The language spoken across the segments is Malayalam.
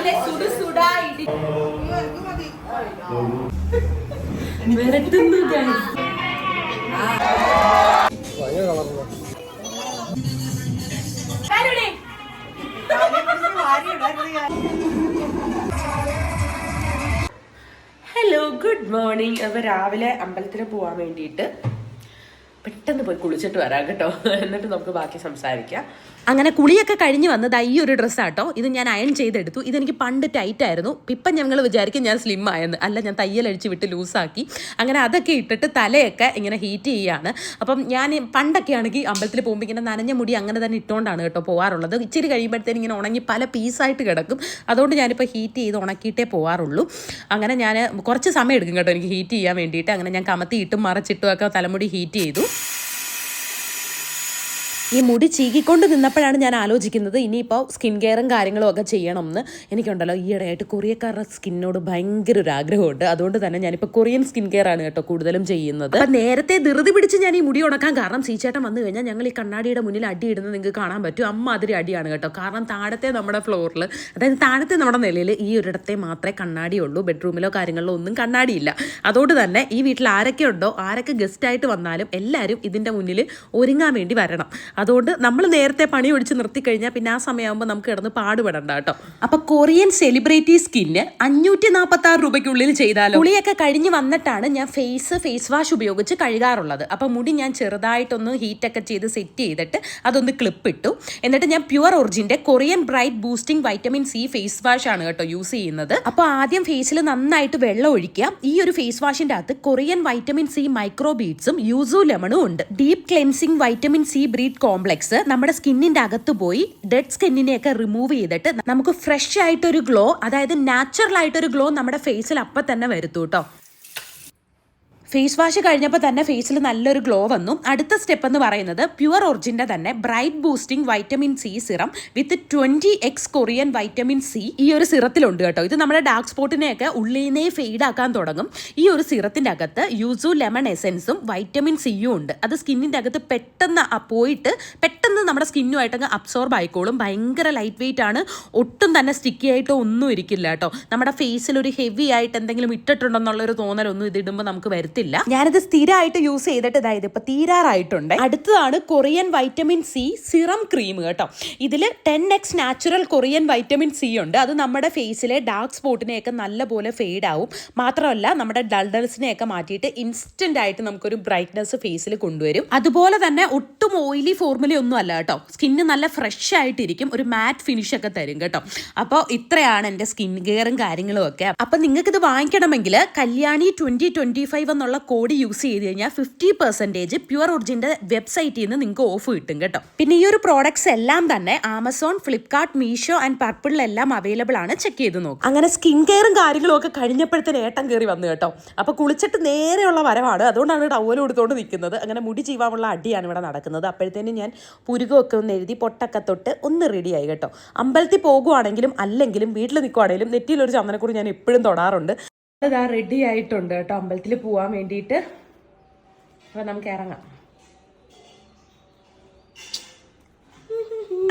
രാവിലെ സുടു സുടാ ഇടി വിരട്ടുന്നു guys. ആരുടെ? ഹലോ ഗുഡ് മോർണിംഗ് അപ്പോൾ രാവിലെ അമ്പലത്തിൽ പോകാൻ വേണ്ടിയിട്ട് പെട്ടെന്ന് പോയി കുളിച്ചിട്ട് വരാം കേട്ടോ. എന്നിട്ട് നമുക്ക് ബാക്കി സംസാരിക്കാം. അങ്ങനെ കുളിയൊക്കെ കഴിഞ്ഞ് വന്നത് ഈ ഒരു ഡ്രസ്സാട്ടോ ഇത് ഞാൻ അയൺ ചെയ്തെടുത്തു. ഇതെനിക്ക് പണ്ട് ടൈറ്റ് ആയിരുന്നു. ഇപ്പം ഞങ്ങൾ വിചാരിക്കും ഞാൻ സ്ലിം ആയെന്ന്. അല്ല ഞാൻ തയ്യലഴിച്ച് വിട്ട് ലൂസാക്കി അങ്ങനെ അതൊക്കെ ഇട്ടിട്ട് തലയൊക്കെ ഇങ്ങനെ ഹീറ്റ് ചെയ്യാണ്. അപ്പം ഞാൻ പണ്ടൊക്കെ ആണെങ്കിൽ അമ്പലത്തിൽ പോകുമ്പോൾ ഇങ്ങനെ നനഞ്ഞ മുടി അങ്ങനെ തന്നെ ഇട്ടുകൊണ്ടാണ് കേട്ടോ പോകാറുള്ളത് ഇച്ചിരി കഴിയുമ്പോഴത്തേന് ഇങ്ങനെ ഉണങ്ങി പല പീസായിട്ട് കിടക്കും. അതുകൊണ്ട് ഞാനിപ്പോൾ ഹീറ്റ് ചെയ്ത് ഉണക്കിയിട്ടേ പോകാറുള്ളൂ അങ്ങനെ ഞാൻ കുറച്ച് സമയം എടുക്കും കേട്ടോ എനിക്ക് ഹീറ്റ് ചെയ്യാൻ വേണ്ടിയിട്ട്. അങ്ങനെ ഞാൻ കമത്തിയിട്ടും മറച്ചിട്ടും ഒക്കെ തലമുടി ഹീറ്റ് ചെയ്തു. ഈ മുടി ചീകിക്കൊണ്ട് നിന്നപ്പോഴാണ് ഞാൻ ആലോചിക്കുന്നത് ഇനിയിപ്പോൾ സ്കിൻ കെയറും കാര്യങ്ങളും ഒക്കെ ചെയ്യണം എന്ന് എനിക്കുണ്ടല്ലോ ഈയിടെയായിട്ട് കൊറിയക്കാരുടെ സ്കിന്നോട് ഭയങ്കര ഒരു ആഗ്രഹമുണ്ട് അതുകൊണ്ട് തന്നെ ഞാനിപ്പോൾ കൊറിയൻ സ്കിൻ കെയർ ആണ് കേട്ടോ കൂടുതലും ചെയ്യുന്നത്. അപ്പം നേരത്തെ ധൃതി പിടിച്ച് ഞാൻ ഈ മുടി ഉണക്കാൻ കാരണം ചീച്ചേട്ടൻ വന്നു കഴിഞ്ഞാൽ ഞങ്ങൾ ഈ കണ്ണാടിയുടെ മുന്നിൽ അടി ഇടുന്നത് നിങ്ങൾക്ക് കാണാൻ പറ്റും. അമ്മ അതിരി അടിയാണ് കേട്ടോ. കാരണം താഴത്തെ നമ്മുടെ ഫ്ലോറിൽ അതായത് താഴത്തെ നമ്മുടെ നിലയിൽ ഈ ഒരിടത്തെ മാത്രമേ കണ്ണാടിയുള്ളൂ ബെഡ്റൂമിലോ കാര്യങ്ങളിലോ ഒന്നും കണ്ണാടിയില്ല. അതുകൊണ്ട് തന്നെ ഈ വീട്ടിൽ ആരൊക്കെ ഉണ്ടോ ആരൊക്കെ ഗസ്റ്റായിട്ട് വന്നാലും എല്ലാവരും ഇതിന്റെ മുന്നിൽ ഒരുങ്ങാൻ വേണ്ടി വരണം. അതുകൊണ്ട് നമ്മൾ നേരത്തെ പണി ഒഴിച്ച് നിർത്തി കഴിഞ്ഞാൽ പിന്നെ ആ സമയമാകുമ്പോൾ നമുക്ക് കിടന്ന് പാടുപെടണ്ട കേട്ടോ. അപ്പൊ കൊറിയൻ സെലിബ്രിറ്റി സ്കിന്ന് അഞ്ഞൂറ്റി നാൽപ്പത്തി ആറ് രൂപയ്ക്കുള്ളിൽ ചെയ്താലോ? കുളിയൊക്കെ കഴിഞ്ഞ് വന്നിട്ടാണ് ഞാൻ ഫേസ് ഫേസ് വാഷ് ഉപയോഗിച്ച് കഴുകാറുള്ളത്. അപ്പൊ മുടി ഞാൻ ചെറുതായിട്ടൊന്ന് ഹീറ്റൊക്കെ ചെയ്ത് സെറ്റ് ചെയ്തിട്ട് അതൊന്ന് ക്ലിപ്പ് ഇട്ടു എന്നിട്ട് ഞാൻ pure ഒറിജിന്റെ Korean bright boosting vitamin C face wash ആണ് കേട്ടോ യൂസ് ചെയ്യുന്നത്. അപ്പോൾ ആദ്യം ഫേസിൽ നന്നായിട്ട് വെള്ളം ഒഴിക്കുക. ഈ ഒരു ഫേസ് വാഷിന്റെ അകത്ത് കൊറിയൻ വൈറ്റമിൻ സി മൈക്രോ ബീഡ്സും യൂസു ലെമണും ഉണ്ട്. Deep cleansing vitamin C breed complex നമ്മുടെ സ്കിന്നിന്റെ അകത്ത് പോയി ഡെഡ് സ്കിന്നിനെയൊക്കെ റിമൂവ് ചെയ്തിട്ട് നമുക്ക് ഫ്രഷ് ആയിട്ടൊരു ഗ്ലോ അതായത് നാച്ചുറൽ ആയിട്ടൊരു ഗ്ലോ നമ്മുടെ ഫേസിൽ അപ്പം തന്നെ വരുത്തൂ കേട്ടോ ഫേസ് വാഷ് കഴിഞ്ഞപ്പോൾ തന്നെ ഫേസിൽ നല്ലൊരു ഗ്ലോ വന്നു. അടുത്ത സ്റ്റെപ്പ് എന്ന് പറയുന്നത് പ്യുവർ ഒറിജിന്റെ തന്നെ bright boosting vitamin C serum with twenty X Korean vitamin C ഈ ഒരു സിറത്തിലുണ്ട് കേട്ടോ. ഇത് നമ്മുടെ ഡാർക്ക് സ്പോട്ടിനെയൊക്കെ ഉള്ളിൽ നിന്നേ ഫെയ്ഡ് ആക്കാൻ തുടങ്ങും. ഈ ഒരു സിറത്തിന്റെ അകത്ത് യൂസു ലെമൺ എസെൻസും വൈറ്റമിൻ സിയും ഉണ്ട്. അത് സ്കിന്നിന്റെ അകത്ത് പെട്ടെന്ന് പോയിട്ട് പെട്ടെന്ന് നമ്മുടെ സ്കിന്നുമായിട്ട് അങ്ങ് അബ്സോർബ് ആയിക്കോളും. ഭയങ്കര ലൈറ്റ് വെയിറ്റ് ആണ്. ഒട്ടും തന്നെ സ്റ്റിക്കി ആയിട്ടോ ഒന്നും ഇരിക്കില്ല കേട്ടോ. നമ്മുടെ ഫേസിൽ ഒരു ഹെവി ആയിട്ട് എന്തെങ്കിലും ഇട്ടിട്ടുണ്ടെന്നുള്ളൊരു തോന്നലൊന്നും ഇതിടുമ്പോൾ നമുക്ക് നമുക്ക് വരത്തില്ല ഞാനിത് സ്ഥിരമായിട്ട് യൂസ് ചെയ്തിട്ട് ഇതായത് ഇപ്പൊ തീരാറായിട്ടുണ്ട്. അടുത്തതാണ് Korean vitamin C serum cream കേട്ടോ. ഇതിൽ ten X natural Korean vitamin C ഉണ്ട്. അത് നമ്മുടെ ഫേസിലെ ഡാർക്ക് സ്പോട്ടിനെയൊക്കെ നല്ലപോലെ ഫെയ്ഡ് ആവും. മാത്രമല്ല നമ്മുടെ ഡൾഡൽസിനെയൊക്കെ മാറ്റിയിട്ട് ഇൻസ്റ്റന്റ് ആയിട്ട് നമുക്കൊരു ബ്രൈറ്റ്നസ് ഫേസിൽ കൊണ്ടുവരും. അതുപോലെ തന്നെ ഒട്ടും ഓയിലി ഫോർമുല ഒന്നും അല്ല കേട്ടോ. സ്കിന്ന് നല്ല ഫ്രഷ് ആയിട്ടിരിക്കും. ഒരു മാറ്റ് ഫിനിഷ് ഒക്കെ തരും കേട്ടോ. അപ്പോൾ ഇത്രയാണ് എന്റെ സ്കിൻ കെയറും കാര്യങ്ങളും ഒക്കെ. അപ്പം നിങ്ങൾക്കിത് വാങ്ങിക്കണമെങ്കിൽ കല്യാണി ട്വന്റി ട്വന്റി ഫൈവ് എന്നുള്ള കോഡ് യൂസ് ചെയ്ത് കഴിഞ്ഞാൽ ഫിഫ്റ്റി പെർസെന്റേജ് പ്യുവർ ഒറിജിന്റെ വെബ്സൈറ്റിൽ നിന്ന് നിങ്ങൾക്ക് ഓഫ് കിട്ടും കേട്ടോ. പിന്നെ ഈ ഒരു പ്രോഡക്ട്സ് എല്ലാം തന്നെ ആമസോൺ ഫ്ലിപ്കാർട്ട് മീഷോ ആൻഡ് പർപ്പിളിലെല്ലാം അവൈലബിൾ ആണ്. ചെക്ക് ചെയ്ത് നോക്കും. അങ്ങനെ സ്കിൻ കെയറും കാര്യങ്ങളും ഒക്കെ കഴിഞ്ഞപ്പോഴത്തേന് ഏട്ടം കയറി വന്നു കേട്ടോ. അപ്പോൾ കുളിച്ചിട്ട് നേരെയുള്ള വരവാണ്. അതുകൊണ്ടാണ് ടവൽ എടുത്തുകൊണ്ട് നിൽക്കുന്നത് അങ്ങനെ മുടി ചീവാനുള്ള അടിയാണ് ഇവിടെ നടക്കുന്നത്. അപ്പോഴത്തേനും ഞാൻ പുരുകമൊക്കെ ഒന്ന് എഴുതി പൊട്ടൊക്കെ തൊട്ട് ഒന്ന് റെഡിയായി കേട്ടോ. അമ്പലത്തിൽ പോകുവാണെങ്കിലും അല്ലെങ്കിലും വീട്ടിൽ നിൽക്കുവാണെങ്കിലും നെറ്റിയിലൊരു ചന്ദനക്കുറി ഞാൻ എപ്പോഴും തൊടാറുണ്ട്. അതാ റെഡി ആയിട്ടുണ്ട് കേട്ടോ. അമ്പലത്തിൽ പോവാൻ വേണ്ടിയിട്ട്. അപ്പോൾ നമുക്ക് ഇറങ്ങാം.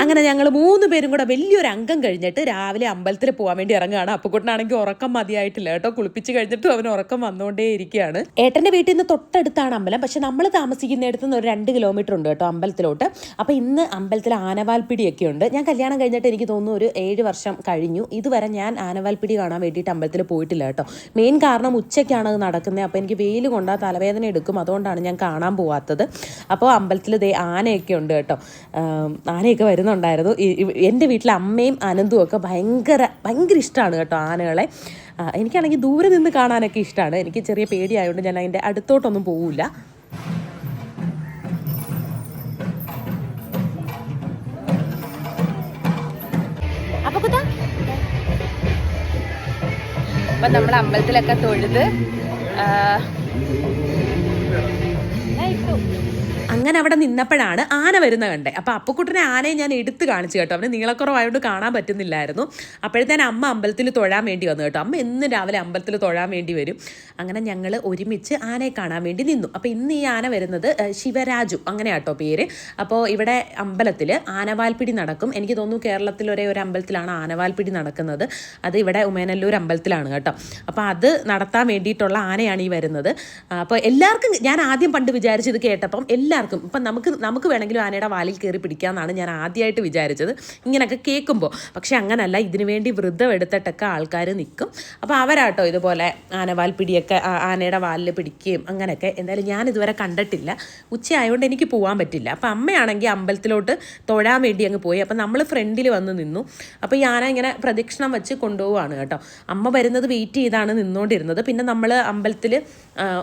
അങ്ങനെ ഞങ്ങൾ മൂന്ന് പേരും കൂടെ വലിയൊരു അംഗം കഴിഞ്ഞിട്ട് രാവിലെ അമ്പലത്തിൽ പോകാൻ വേണ്ടി ഇറങ്ങുകയാണ്. അപ്പുക്കുട്ടനാണെങ്കിൽ ഉറക്കം മതിയായിട്ടില്ല കേട്ടോ. കുളിപ്പിച്ച് കഴിഞ്ഞിട്ട് അവൻ ഉറക്കം വന്നുകൊണ്ടേ ഇരിക്കുകയാണ്. ഏട്ടന്റെ വീട്ടിൽ നിന്ന് തൊട്ടടുത്താണ് അമ്പലം. പക്ഷെ നമ്മൾ താമസിക്കുന്നിടത്ത് നിന്ന് ഒരു രണ്ട് കിലോമീറ്റർ ഉണ്ട് കേട്ടോ അമ്പലത്തിലോട്ട്. അപ്പോൾ ഇന്ന് അമ്പലത്തിൽ ആനവാൽപ്പിടിയൊക്കെ ഉണ്ട്. ഞാൻ കല്യാണം കഴിഞ്ഞിട്ട് എനിക്ക് തോന്നുന്നു ഒരു ഏഴ് വർഷം കഴിഞ്ഞു. ഇതുവരെ ഞാൻ ആനവാൽപ്പിടി കാണാൻ വേണ്ടിയിട്ട് അമ്പലത്തിൽ പോയിട്ടില്ല കേട്ടോ. മെയിൻ കാരണം ഉച്ചയ്ക്കാണ് അത് നടക്കുന്നത്. അപ്പോൾ എനിക്ക് വെയിൽ കൊണ്ടാ തലവേദന എടുക്കും. അതുകൊണ്ടാണ് ഞാൻ കാണാൻ പോവാത്തത്. അപ്പോൾ അമ്പലത്തിൽ ദേ ആനയൊക്കെ ഉണ്ട് കേട്ടോ. ആനയൊക്കെ വരുന്നുണ്ടായിരുന്നു. എന്റെ വീട്ടിലെ അമ്മയും അനന്തും ഒക്കെ ഭയങ്കര ഭയങ്കര ഇഷ്ടമാണ് കേട്ടോ ആനകളെ. എനിക്കാണെങ്കിൽ ദൂരെ നിന്ന് കാണാനൊക്കെ ഇഷ്ടമാണ് എനിക്ക് ചെറിയ പേടിയായതുകൊണ്ട് ഞാൻ അതിന്റെ അടുത്തോട്ടൊന്നും പോവില്ല അപ്പൊ നമ്മൾ അമ്പലത്തിലൊക്കെ തൊഴുത് അങ്ങനെ അവിടെ നിന്നപ്പോഴാണ് ആന വരുന്ന കണ്ടേ. അപ്പോൾ അപ്പക്കുട്ടനെ ആനയെ ഞാൻ എടുത്ത് കാണിച്ചു കേട്ടോ. അവന് നീളക്കുറവായതുകൊണ്ട് കാണാൻ പറ്റുന്നില്ലായിരുന്നു. അപ്പോഴത്തേന് അമ്മ അമ്പലത്തിൽ തൊഴാൻ വേണ്ടി വന്നു കേട്ടോ. അമ്മ എന്നും രാവിലെ അമ്പലത്തിൽ തൊഴാൻ വേണ്ടി വരും. അങ്ങനെ ഞങ്ങൾ ഒരുമിച്ച് ആനയെ കാണാൻ വേണ്ടി നിന്നു. അപ്പോൾ ഇന്ന് ഈ ആന വരുന്നത് ശിവരാജു അങ്ങനെ കേട്ടോ പേര്. അപ്പോൾ ഇവിടെ അമ്പലത്തിൽ ആനവാൽപ്പിടി നടക്കും. എനിക്ക് തോന്നുന്നു കേരളത്തിൽ ഒരേ ഒരു അമ്പലത്തിലാണ് ആനവാൽപ്പിടി നടക്കുന്നത്. അത് ഇവിടെ ഉമേനല്ലൂർ അമ്പലത്തിലാണ് കേട്ടോ. അപ്പോൾ അത് നടത്താൻ വേണ്ടിയിട്ടുള്ള ആനയാണ് ഈ വരുന്നത്. അപ്പോൾ എല്ലാവർക്കും ഞാൻ ആദ്യം പണ്ട് വിചാരിച്ചത് കേട്ടപ്പം എല്ലാവർക്കും ഇപ്പം നമുക്ക് നമുക്ക് വേണമെങ്കിലും ആനയുടെ വാലിൽ കയറി പിടിക്കാമെന്നാണ് ഞാൻ ആദ്യമായിട്ട് വിചാരിച്ചത്. ഇങ്ങനെയൊക്കെ കേൾക്കുമ്പോൾ. പക്ഷേ അങ്ങനല്ല ഇതിനു വേണ്ടി വൃദ്ധം എടുത്തിട്ടൊക്കെ ആൾക്കാർ നിൽക്കും. അപ്പോൾ അവരാട്ടോ ഇതുപോലെ ആനവാൽ പിടിയൊക്കെ ആനയുടെ വാലിൽ പിടിക്കുകയും അങ്ങനെയൊക്കെ. എന്തായാലും ഞാൻ ഇതുവരെ കണ്ടിട്ടില്ല. ഉച്ചയായതുകൊണ്ട് എനിക്ക് പോകാൻ പറ്റില്ല. അപ്പോൾ അമ്മയാണെങ്കിൽ അമ്പലത്തിലോട്ട് തൊഴാൻ വേണ്ടി അങ്ങ് പോയി. അപ്പോൾ നമ്മൾ ഫ്രണ്ടിൽ വന്ന് നിന്നു. അപ്പോൾ ഈ ആന ഇങ്ങനെ പ്രദക്ഷിണം വെച്ച് കൊണ്ടുപോവാണ് കേട്ടോ. അമ്മ വരുന്നത് വെയിറ്റ് ചെയ്താണ് നിന്നുകൊണ്ടിരുന്നത്. പിന്നെ നമ്മൾ അമ്പലത്തിൽ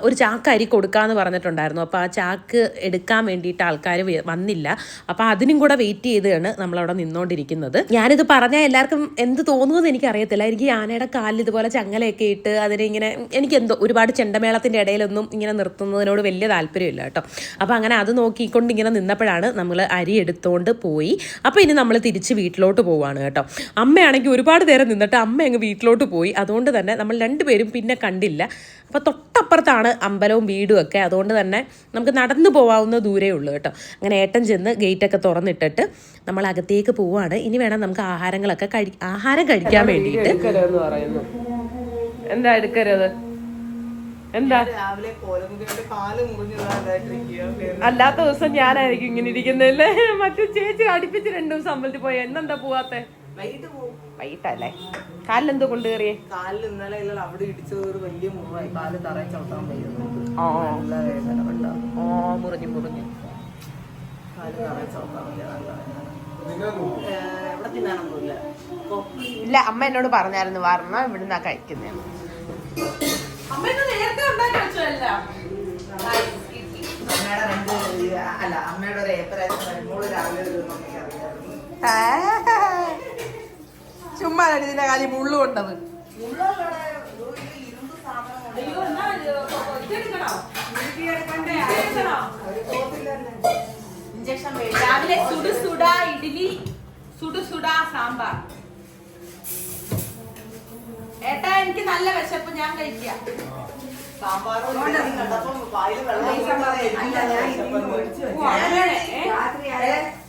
ഒരു ചാക്ക് അരി കൊടുക്കാമെന്ന് പറഞ്ഞിട്ടുണ്ടായിരുന്നു. അപ്പോൾ ആ ചാക്ക് എടുക്കാൻ വേണ്ടിയിട്ട് ആൾക്കാർ വന്നില്ല. അപ്പോൾ അതിനും കൂടെ വെയിറ്റ് ചെയ്താണ് നമ്മളവിടെ നിന്നുകൊണ്ടിരിക്കുന്നത് ഞാനിത് പറഞ്ഞാൽ എല്ലാവർക്കും എന്ത് തോന്നുമെന്ന് എനിക്കറിയത്തില്ല. എനിക്ക് ആനയുടെ കാലിൽ ഇതുപോലെ ചങ്ങലയൊക്കെ ഇട്ട് അതിനെ ഇങ്ങനെ എനിക്ക് എന്തോ ഒരുപാട് ചെണ്ടമേളത്തിന്റെ ഇടയിലൊന്നും ഇങ്ങനെ നിർത്തുന്നതിനോട് വലിയ താല്പര്യമില്ല കേട്ടോ. അപ്പോൾ അങ്ങനെ അത് നോക്കിക്കൊണ്ട് ഇങ്ങനെ നിന്നപ്പോഴാണ് നമ്മൾ അരി എടുത്തുകൊണ്ട് പോയി. അപ്പോൾ ഇനി നമ്മൾ തിരിച്ച് വീട്ടിലോട്ട് പോവാണ് കേട്ടോ. അമ്മയാണെങ്കിൽ ഒരുപാട് നേരം നിന്നിട്ട് അമ്മ അങ്ങ് വീട്ടിലോട്ട് പോയി. അതുകൊണ്ട് തന്നെ നമ്മൾ രണ്ടുപേരും പിന്നെ കണ്ടില്ല. അപ്പോൾ തൊട്ടപ്പുറത്താണ് അമ്പലവും വീടും ഒക്കെ. അതുകൊണ്ട് തന്നെ നമുക്ക് നടന്നു പോകാവുന്ന ദൂരേ ഉള്ളൂ കേട്ടോ. അങ്ങനെ ഏട്ടൻ ചെന്ന് ഗേറ്റൊക്കെ തുറന്നിട്ടിട്ട് നമ്മൾ അകത്തേക്ക് പോവാണ്. ഇനി വേണം നമുക്ക് ആഹാരങ്ങളൊക്കെ കഴി ആഹാരം കഴിക്കാൻ വേണ്ടിയിട്ട്. എന്താ എടുക്കരുത് എന്താ? അല്ലാത്ത ദിവസം ഞാനായിരിക്കും ഇങ്ങനെ ഇരിക്കുന്നല്ലേ മറ്റു ചേച്ചി അടുപ്പിച്ച് രണ്ടു ദിവസം അമ്പലത്തിൽ പോയി. എന്നെന്താ പോവാത്തെ? വൈകിട്ടല്ലേ? കാലിലെന്തോ കൊണ്ടുകയറിയേ കാലിൽ ഇന്നലെ ഇല്ല അവിടെ ഇടിച്ചത് ഒരു വലിയ മുറിവായി. കാൽ തറയിൽ ചവിട്ടാൻ വയ്യുന്നു ആ. നല്ല വേദന കണ്ടോ ഓ മുറിഞ്ഞു മുറിഞ്ഞു. കാൽ തറയിൽ ചവിട്ടാൻ വയ്യ. നല്ല വേദന. ഏഹ്, ഇവിടെ തിന്നാനൊന്നുമില്ല ഇല്ല അമ്മ എന്നോട് പറഞ്ഞായിരുന്നു വരണം ഇവിടുന്നാ കഴിക്കുന്നേ. അല്ല അമ്മയുടെ ഒരു ഏപ്പറായിരുന്നു മോൾ രാവിലെ ഒരു ചുമ്മാ ഇതിന്റെ കാര്യം മുള്ളു കൊണ്ടത്. രാവിലെ സുടു സുഡാ ഇഡ്ഡലി സുടു സുഡാ സാമ്പാർ. ഏട്ടാ എനിക്ക് നല്ല വിശപ്പ് ഞാൻ കഴിക്കാം. സാമ്പാറും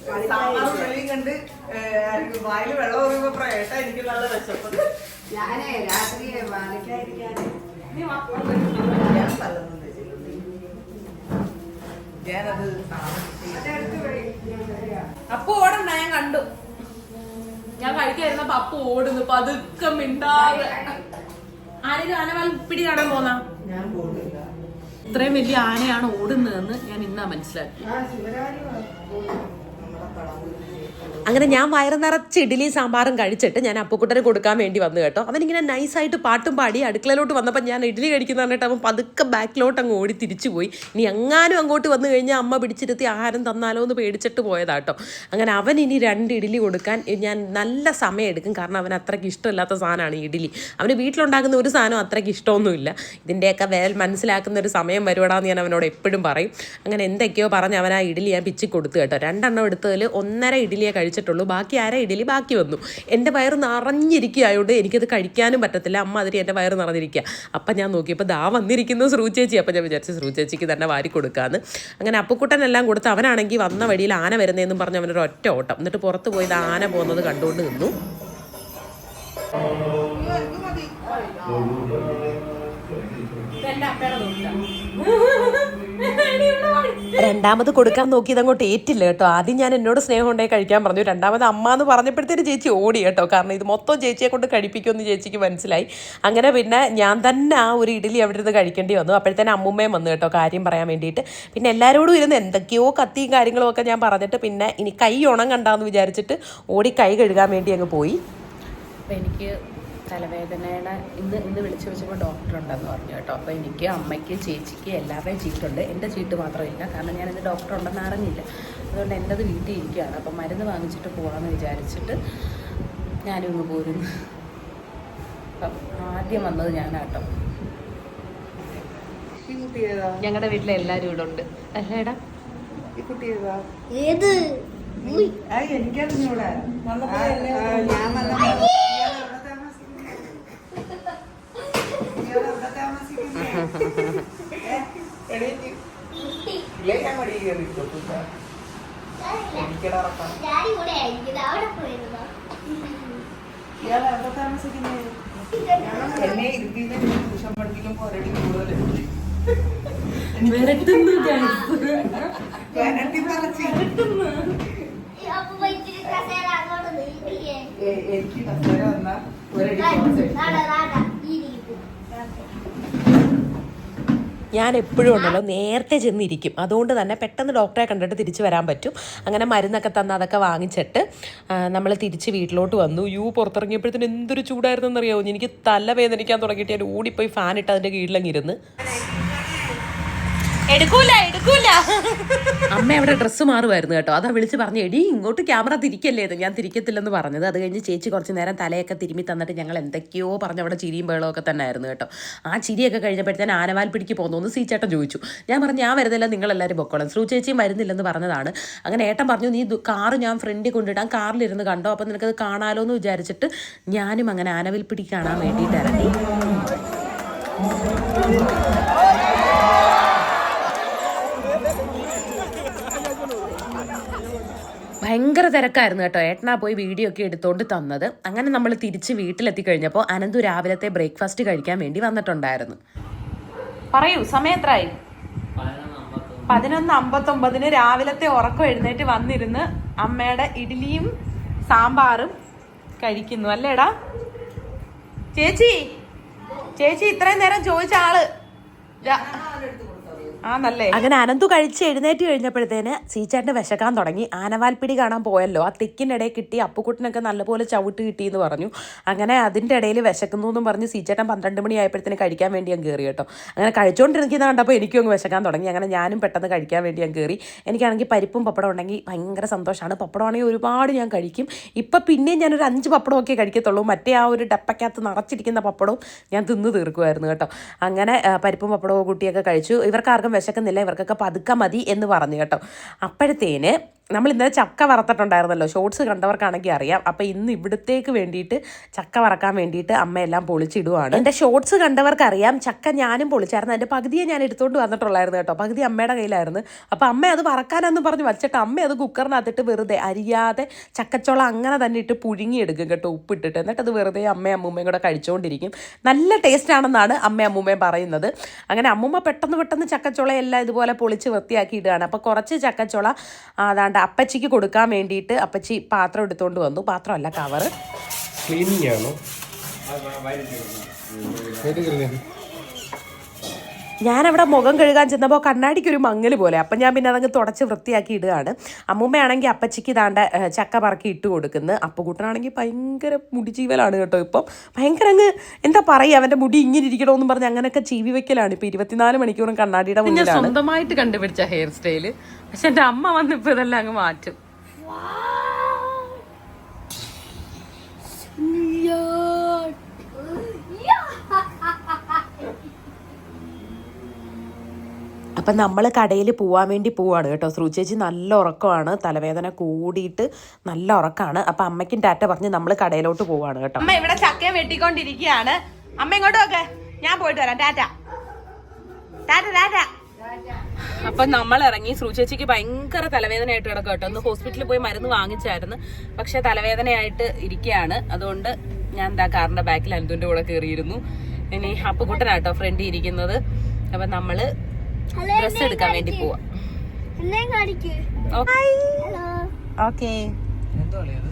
വായിൽ വെള്ളം കണ്ട് വായിൽ വെള്ളം ഊറുമ്പോ പ്രേട്ട എനിക്ക് നല്ല വിശപ്പ് ഞാനേ രാത്രി ഞാനത് അപ്പു ഓടണ്ട ഞാൻ കണ്ടു. ഞാൻ കഴിക്കായിരുന്നപ്പോ അപ്പു ഓടുന്നു പതുക്കെ മിണ്ടാതെ. ആരെങ്കിലും ആനവാൽ പിടി കാണാൻ പോന്നാ? ഞാൻ ഇത്രയും വലിയ ആനയാണ് ഓടുന്നതെന്ന് ഞാൻ ഇന്നാ മനസ്സിലാക്കി ആ ശിവരാജ് നമ്മുടെ കളവ് അങ്ങനെ ഞാൻ വയറ് നിറച്ച് ഇഡ്ഡലിയും സാമ്പാറും കഴിച്ചിട്ട് ഞാൻ അപ്പുക്കുട്ടന് കൊടുക്കാൻ വേണ്ടി വന്നു കേട്ടോ. അവനിങ്ങനെ നൈസായിട്ട് പാട്ടും പാടി അടുക്കളയിലോട്ട് വന്നപ്പോൾ ഞാൻ ഇഡ്ഡലി കഴിക്കുന്ന പറഞ്ഞിട്ട് അവൻ പതുക്കെ ബാക്കിലോട്ട് അങ്ങ് ഓടി തിരിച്ചു പോയി. ഇനി എങ്ങാനും അങ്ങോട്ട് വന്നു കഴിഞ്ഞാൽ അമ്മ പിടിച്ചിരുത്തി ആഹാരം തന്നാലോ എന്ന് പേടിച്ചിട്ട് പോയതാട്ടോ. അങ്ങനെ അവൻ ഇനി രണ്ട് ഇഡ്ഡലി കൊടുക്കാൻ ഞാൻ നല്ല സമയം എടുക്കും. കാരണം അവൻ അത്രയ്ക്ക് ഇഷ്ടമില്ലാത്ത സാധനമാണ് ഇഡ്ഡലി. അവന് വീട്ടിലുണ്ടാക്കുന്ന ഒരു സാധനം അത്രയ്ക്ക് ഇഷ്ടമൊന്നുമില്ല. ഇതിന്റെയൊക്കെ വേൽ മനസ്സിലാക്കുന്ന ഒരു സമയം വരുവാടാന്ന് ഞാൻ അവനോട് എപ്പോഴും പറയും. അങ്ങനെ എന്തൊക്കെയോ പറഞ്ഞ് അവൻ ആ ഇഡ്ഡലി ഞാൻ പിച്ചി കൊടുത്തു കേട്ടോ. രണ്ടെണ്ണം എടുത്തതിൽ ഒന്നര ഇഡ്ഡലിയെ കഴിച്ചിട്ടുള്ളൂ. ബാക്കി അര ഇഡലി ബാക്കി വന്നു. എന്റെ വയറ് നിറഞ്ഞിരിക്കുകയായതുകൊണ്ട് എനിക്കത് കഴിക്കാനും പറ്റത്തില്ല. അമ്മ അതിരി എന്റെ വയറ് നിറഞ്ഞിരിക്കുക. അപ്പം ഞാൻ നോക്കിയപ്പോൾ ദാ വന്നിരിക്കുന്നു ശ്രൂ ചേച്ചി. അപ്പം ഞാൻ വിചാരിച്ചു ശ്രൂ ചേച്ചിക്ക് തന്നെ വാരി കൊടുക്കാമെന്ന് അങ്ങനെ അപ്പുക്കുട്ടനെല്ലാം കൊടുത്ത് അവനാണെങ്കിൽ വന്ന വഴിയിൽ ആന വരുന്നതെന്നും പറഞ്ഞ് അവനൊരു ഒറ്റ ഓട്ടം. എന്നിട്ട് പുറത്ത് പോയി ആന പോകുന്നത് കണ്ടുകൊണ്ട് നിന്നു. രണ്ടാമത് കൊടുക്കാൻ നോക്കിയത് അങ്ങോട്ട് ഏറ്റില്ല കേട്ടോ. ആദ്യം ഞാൻ എന്നോട് സ്നേഹം ഉണ്ടായി കഴിക്കാൻ പറഞ്ഞു. രണ്ടാമത് അമ്മ എന്ന് പറഞ്ഞപ്പോഴത്തേന് ചേച്ചി ഓടി കേട്ടോ. കാരണം ഇത് മൊത്തം ചേച്ചിയെ കൊണ്ട് കഴിപ്പിക്കുമെന്ന് ചേച്ചിക്ക് മനസ്സിലായി. അങ്ങനെ പിന്നെ ഞാൻ തന്നെ ആ ഒരു ഇഡലി അവിടെ ഇരുന്ന് കഴിക്കേണ്ടി വന്നു. അപ്പോഴത്തേന് അമ്മുമ്മയും വന്നു കേട്ടോ കാര്യം പറയാൻ വേണ്ടിയിട്ട്. പിന്നെ എല്ലാവരോടും ഇരുന്ന് എന്തൊക്കെയോ കത്തിയും കാര്യങ്ങളും ഒക്കെ ഞാൻ പറഞ്ഞിട്ട് പിന്നെ ഇനി കൈ ഉണങ്ങണ്ടാന്ന് വിചാരിച്ചിട്ട് ഓടി കൈ കഴുകാൻ വേണ്ടി അങ്ങ് പോയി. എനിക്ക് തലവേദനയുടെ ഇന്ന് ഇന്ന് വിളിച്ചു വെച്ചപ്പോൾ ഡോക്ടർ ഉണ്ടെന്ന് പറഞ്ഞു കേട്ടോ. അപ്പോൾ എനിക്ക് അമ്മയ്ക്ക് ചേച്ചിക്ക് എല്ലാവരുടെയും ചീട്ടുണ്ട്. എന്റെ ചീട്ട് മാത്രമില്ല. കാരണം ഞാൻ ഇന്ന് ഡോക്ടർ ഉണ്ടെന്ന് അറിഞ്ഞില്ല. അതുകൊണ്ട് എന്റെത് വീട്ടിൽ ഇരിക്കുകയാണ്. അപ്പം മരുന്ന് വാങ്ങിച്ചിട്ട് പോകാമെന്ന് വിചാരിച്ചിട്ട് ഞാനും ഇങ്ങ് പോരുന്നു. അപ്പം ആദ്യം വന്നത് ഞാനാട്ടോ കേട്ടോ. ഞങ്ങളുടെ വീട്ടിലെ എല്ലാവരും ഇവിടെ ഉണ്ട്. അല്ലേടാ? ഏത്? എനിക്കറിഞ്ഞൂടാ. ഞാൻ വന്നപ്പോ എ- എനിക്ക് കസേര വന്നാ ഒരടി നാടാ കൂടുതൽ. നാടാ ഈ ഇരിക്കും ഞാൻ എപ്പോഴും ഉണ്ടല്ലോ നേരത്തെ ചെന്നിരിക്കും. അതുകൊണ്ട് തന്നെ പെട്ടെന്ന് ഡോക്ടറെ കണ്ടിട്ട് തിരിച്ചു വരാൻ പറ്റും. അങ്ങനെ മരുന്നൊക്കെ തന്ന് അതൊക്കെ വാങ്ങിച്ചിട്ട് നമ്മൾ തിരിച്ച് വീട്ടിലോട്ട് വന്നു. യു പുറത്തിറങ്ങിയപ്പോഴത്തേന് എന്തൊരു ചൂടായിരുന്നെന്ന് എന്നറിയാമോ എനിക്ക് തലവേദനിക്കാൻ തുടങ്ങിയിട്ട് ഞാൻ ഓടിപ്പോയി ഫാൻ ഇട്ട് അതിന്റെ കീഴിലങ്ങ് ഇരുന്ന്. എടുക്കൂല എടുക്കൂല. അമ്മ അവിടെ ഡ്രസ്സ് മാറുമായിരുന്നു കേട്ടോ. അതാ വിളിച്ച് പറഞ്ഞു എടി ഇങ്ങോട്ട് ക്യാമറ തിരിക്കല്ലേ ഞാൻ തിരിക്കത്തില്ലെന്ന് പറഞ്ഞത്. അത് കഴിഞ്ഞ് ചേച്ചി കുറച്ച് നേരം തലയൊക്കെ തിരുമ്മി തന്നിട്ട് ഞങ്ങൾ എന്തൊക്കെയോ പറഞ്ഞ് അവിടെ ചിരിയും ബേളൊക്കെ തന്നെ ആയിരുന്നു കേട്ടോ. ആ ചിരിയൊക്കെ കഴിഞ്ഞപ്പോഴത്തേന് ആനവാൽ പിടിക്ക് പോകുന്നു സീ ചേട്ടൻ ചോദിച്ചു. ഞാൻ പറഞ്ഞു ഞാൻ വരുന്നില്ല നിങ്ങളെല്ലാവരും പൊക്കോളാം. ശ്രൂ ചേച്ചിയും വരുന്നില്ലെന്ന് പറഞ്ഞതാണ്. അങ്ങനെ ഏട്ടൻ പറഞ്ഞു നീ കാറ് ഞാൻ ഫ്രണ്ടിൽ കൊണ്ടിടാം കാറിലിരുന്ന് കണ്ടോ? അപ്പം നിനക്കത് കാണാലോ എന്ന് വിചാരിച്ചിട്ട് ഞാനും അങ്ങനെ ആനവിൽ പിടിക്കാൻ കാണാൻ വേണ്ടിയിട്ട് ഇറങ്ങി. ഭയങ്കര തിരക്കായിരുന്നു കേട്ടോ. ഏട്ടനാ പോയി വീഡിയോ ഒക്കെ എടുത്തോണ്ട് തന്നത്. അങ്ങനെ നമ്മൾ തിരിച്ച് വീട്ടിലെത്തി കഴിഞ്ഞപ്പോൾ അനന്തു രാവിലത്തെ ബ്രേക്ക്ഫാസ്റ്റ് കഴിക്കാൻ വേണ്ടി വന്നിട്ടുണ്ടായിരുന്നു. പറയൂ സമയം എത്രയായി പതിനൊന്ന് അമ്പത്തൊമ്പതിന് രാവിലത്തെ ഉറക്കം എഴുന്നേറ്റ് വന്നിരുന്ന് അമ്മയുടെ ഇഡ്ഡലിയും സാമ്പാറും കഴിക്കുന്നു. അല്ലേടാ? ചേച്ചി ചേച്ചി ഇത്രയും നേരം ചോദിച്ച ആൾ. അങ്ങനെ അനന്തു കഴിച്ച് എഴുന്നേറ്റ് കഴിഞ്ഞപ്പോഴത്തേന് സീച്ചാട്ടിന് വിശക്കാൻ തുടങ്ങി. ആനവാൽപ്പിടി കാണാൻ പോയല്ലോ. ആ തെക്കിനിടയിൽ കിട്ടി. അപ്പുക്കുട്ടിനൊക്കെ നല്ലപോലെ ചവിട്ട് കിട്ടി എന്ന് പറഞ്ഞു. അങ്ങനെ അതിന്റെ ഇടയിൽ വിശക്കുന്നു എന്നും പറഞ്ഞ് സീച്ചേട്ടൻ പന്ത്രണ്ട് മണി ആയപ്പോഴത്തേന് കഴിക്കാൻ വേണ്ടി ഞാൻ കയറി കേട്ടോ. അങ്ങനെ കഴിച്ചുകൊണ്ടിരിക്കുന്ന കണ്ടപ്പോൾ എനിക്കും അങ്ങ് വിശക്കാൻ തുടങ്ങി. അങ്ങനെ ഞാനും പെട്ടെന്ന് കഴിക്കാൻ വേണ്ടി ഞാൻ കയറി. എനിക്കാണെങ്കിൽ പരിപ്പും പപ്പടം ഉണ്ടെങ്കിൽ ഭയങ്കര സന്തോഷമാണ്. പപ്പടമാണെങ്കിൽ ഒരുപാട് ഞാൻ കഴിക്കും. ഇപ്പം പിന്നെയും ഞാനൊരു അഞ്ച് പപ്പടമൊക്കെ കഴിക്കത്തുള്ളൂ. മറ്റേ ആ ഒരു ഡപ്പയ്ക്കകത്ത് നിറച്ചിരിക്കുന്ന പപ്പടവും ഞാൻ തിന്ന് തീർക്കുമായിരുന്നു കേട്ടോ. അങ്ങനെ പരിപ്പും പപ്പടവും കുട്ടിയൊക്കെ കഴിച്ചു. ഇവർക്കാർക്കും വിശക്കുന്നില്ല ഇവർക്കൊക്കെ പതുക്കെ മതി എന്ന് പറഞ്ഞു കേട്ടോ. അപ്പോഴത്തേന് നമ്മൾ ഇന്നലെ ചക്ക വറുത്തിട്ടുണ്ടായിരുന്നല്ലോ. ഷോർട്സ് കണ്ടവർക്കാണെങ്കിൽ അറിയാം. അപ്പോൾ ഇന്ന് ഇവിടത്തേക്ക് വേണ്ടിയിട്ട് ചക്ക വറക്കാൻ വേണ്ടിയിട്ട് അമ്മയെല്ലാം പൊളിച്ചിടുവാണ്. എന്റെ ഷോർട്സ് കണ്ടവർക്കറിയാം. ചക്ക ഞാനും പൊളിച്ചായിരുന്നു. അതിന്റെ പകുതിയെ ഞാൻ എടുത്തുകൊണ്ട് വന്നിട്ടുള്ളായിരുന്നു കേട്ടോ. പകുതി അമ്മയുടെ കയ്യിലായിരുന്നു. അപ്പോൾ അമ്മ അത് വറക്കാനെന്ന് പറഞ്ഞ് വച്ചിട്ട് അമ്മ അത് കുക്കറിനകത്തിട്ട് വെറുതെ അരിയാതെ ചക്കച്ചോള അങ്ങനെ തന്നെ ഇട്ട് പുഴുങ്ങിയെടുക്കും കേട്ടോ ഉപ്പിട്ടിട്ട്. എന്നിട്ട് അത് വെറുതെ അമ്മയും അമ്മൂമ്മയും കൂടെ കഴിച്ചുകൊണ്ടിരിക്കും നല്ല ടേസ്റ്റ് ആണെന്നാണ് അമ്മയും അമ്മൂമ്മയും പറയുന്നത്. അങ്ങനെ അമ്മൂമ്മ പെട്ടെന്ന് പെട്ടെന്ന് ചക്കച്ചോള എല്ലാം ഇതുപോലെ പൊളിച്ച് വൃത്തിയാക്കി ഇടുകയാണ് അപ്പോൾ കുറച്ച് ചക്കച്ചുള അതാണ്ട് അപ്പച്ചിക്ക് കൊടുക്കാൻ വേണ്ടിയിട്ട് അപ്പച്ചി പാത്രം എടുത്തുകൊണ്ട് വന്നു. പാത്രമല്ല കവറ്. ക്ലീനിങ് ആണോ ഞാനവിടെ മുഖം കഴുകാൻ ചെന്നപ്പോൾ കണ്ണാടിക്ക് ഒരു മങ്ങൽ പോലെ. അപ്പം ഞാൻ പിന്നെ അതങ്ങ് തുടച്ച് വൃത്തിയാക്കി ഇടുകയാണ്. അമ്മൂമ്മയാണെങ്കിൽ അപ്പച്ചിക്ക് താണ്ട ചക്ക പറക്കി ഇട്ട് കൊടുക്കുന്നത് അപ്പുകൂട്ടനാണെങ്കിൽ ഭയങ്കര മുടി ജീവലാണ് കേട്ടോ ഇപ്പം. ഭയങ്കര അങ്ങ് എന്താ പറയുക അവന്റെ മുടി ഇങ്ങനെ ഇരിക്കണമെന്ന് പറഞ്ഞ് അങ്ങനെയൊക്കെ ചീവി വെക്കലാണ്. ഇപ്പം ഇരുപത്തിനാല് മണിക്കൂറും കണ്ണാടിയുടെ മുന്നിലാണ്. സ്വന്തമായിട്ട് കണ്ടുപിടിച്ച ഹെയർ സ്റ്റൈൽ. പക്ഷെ എന്റെ അമ്മ വന്നിപ്പോൾ ഇതെല്ലാം അങ്ങ് മാറ്റും. അപ്പം നമ്മൾ കടയിൽ പോകാൻ വേണ്ടി പോവാണ് കേട്ടോ. ശ്രു ചേച്ചി നല്ല ഉറക്കമാണ്. തലവേദന കൂടിയിട്ട് നല്ല ഉറക്കമാണ് അപ്പം അമ്മയ്ക്കും ടാറ്റ പറഞ്ഞ് നമ്മൾ കടയിലോട്ട് പോവാണ് കേട്ടോ. അമ്മ ഇവിടെ ചക്കയെ വെട്ടിക്കൊണ്ടിരിക്കുകയാണ്. അമ്മ ഇങ്ങോട്ട് നോക്ക്. ഞാൻ പോയിട്ട് വരാം. ടാറ്റ. ടാറ്റ ടാറ്റ. അപ്പൊ നമ്മൾ ഇറങ്ങി. ശ്രു ചേച്ചിക്ക് ഭയങ്കര തലവേദനയായിട്ട് കിടക്കും കേട്ടോ. ഒന്ന് ഹോസ്പിറ്റലിൽ പോയി മരുന്ന് വാങ്ങിച്ചായിരുന്നു. പക്ഷെ തലവേദനയായിട്ട് ഇരിക്കുകയാണ്. അതുകൊണ്ട് ഞാൻ എന്താ കാറിന്റെ ബാക്കിൽ അനന്തുവിന്റെ കൂടെ കയറിയിരുന്നു. ഇനി അപ്പുകുട്ടനാട്ടോ ഫ്രണ്ട് ഇരിക്കുന്നത്. അപ്പൊ നമ്മൾ ഡ്രസ്സ് എടുക്കാൻ വേണ്ടി പോവാ. ഓക്കെ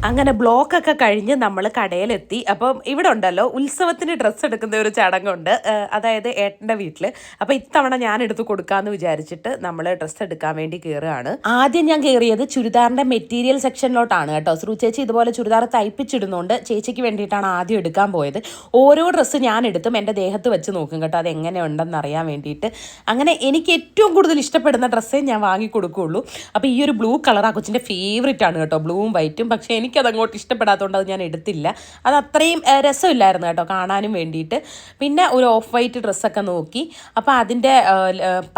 അങ്ങനെ ബ്ലോക്ക് ഒക്കെ കഴിഞ്ഞ് നമ്മൾ കടയിലെത്തി. അപ്പം ഇവിടെ ഉണ്ടല്ലോ ഉത്സവത്തിന് ഡ്രസ്സ് എടുക്കുന്ന ഒരു ചടങ്ങുണ്ട്. അതായത് ഏട്ടന്റെ വീട്ടിൽ അപ്പം ഇത്തവണ ഞാൻ എടുത്ത് കൊടുക്കാമെന്ന് വിചാരിച്ചിട്ട് നമ്മൾ ഡ്രസ്സ് എടുക്കാൻ വേണ്ടി കയറുകയാണ് ആദ്യം ഞാൻ കയറിയത് ചുരിദാറിന്റെ മെറ്റീരിയൽ സെക്ഷനിലോട്ടാണ് കേട്ടോ. ശ്രു ചേച്ചി ഇതുപോലെ ചുരിദാർ തയ്പ്പിച്ചിടുന്നുണ്ട്. ചേച്ചിക്ക് വേണ്ടിയിട്ടാണ് ആദ്യം എടുക്കാൻ പോയത്. ഓരോ ഡ്രസ്സ് ഞാൻ എടുത്തും എന്റെ ദേഹത്ത് വെച്ച് നോക്കും കേട്ടോ. അത് എങ്ങനെയുണ്ടെന്ന് അറിയാൻ വേണ്ടിയിട്ട്. അങ്ങനെ എനിക്ക് ഏറ്റവും കൂടുതൽ ഇഷ്ടപ്പെടുന്ന ഡ്രസ്സേ ഞാൻ വാങ്ങിക്കൊടുക്കുകയുള്ളൂ അപ്പോൾ ഈ ഒരു ബ്ലൂ കളർ ആ കൊച്ചിന്റെ ഫേവറേറ്റ് ആണ് കേട്ടോ. ബ്ലൂവും വൈറ്റും പക്ഷേ എനിക്കത് അങ്ങോട്ട് ഇഷ്ടപ്പെടാത്തതുകൊണ്ട് അത് ഞാൻ എടുത്തില്ല. അത് അത്രയും രസമില്ലായിരുന്നു കേട്ടോ കാണാനും വേണ്ടിയിട്ട്. പിന്നെ ഒരു ഓഫ് വൈറ്റ് ഡ്രസ്സൊക്കെ നോക്കി. അപ്പോൾ അതിന്റെ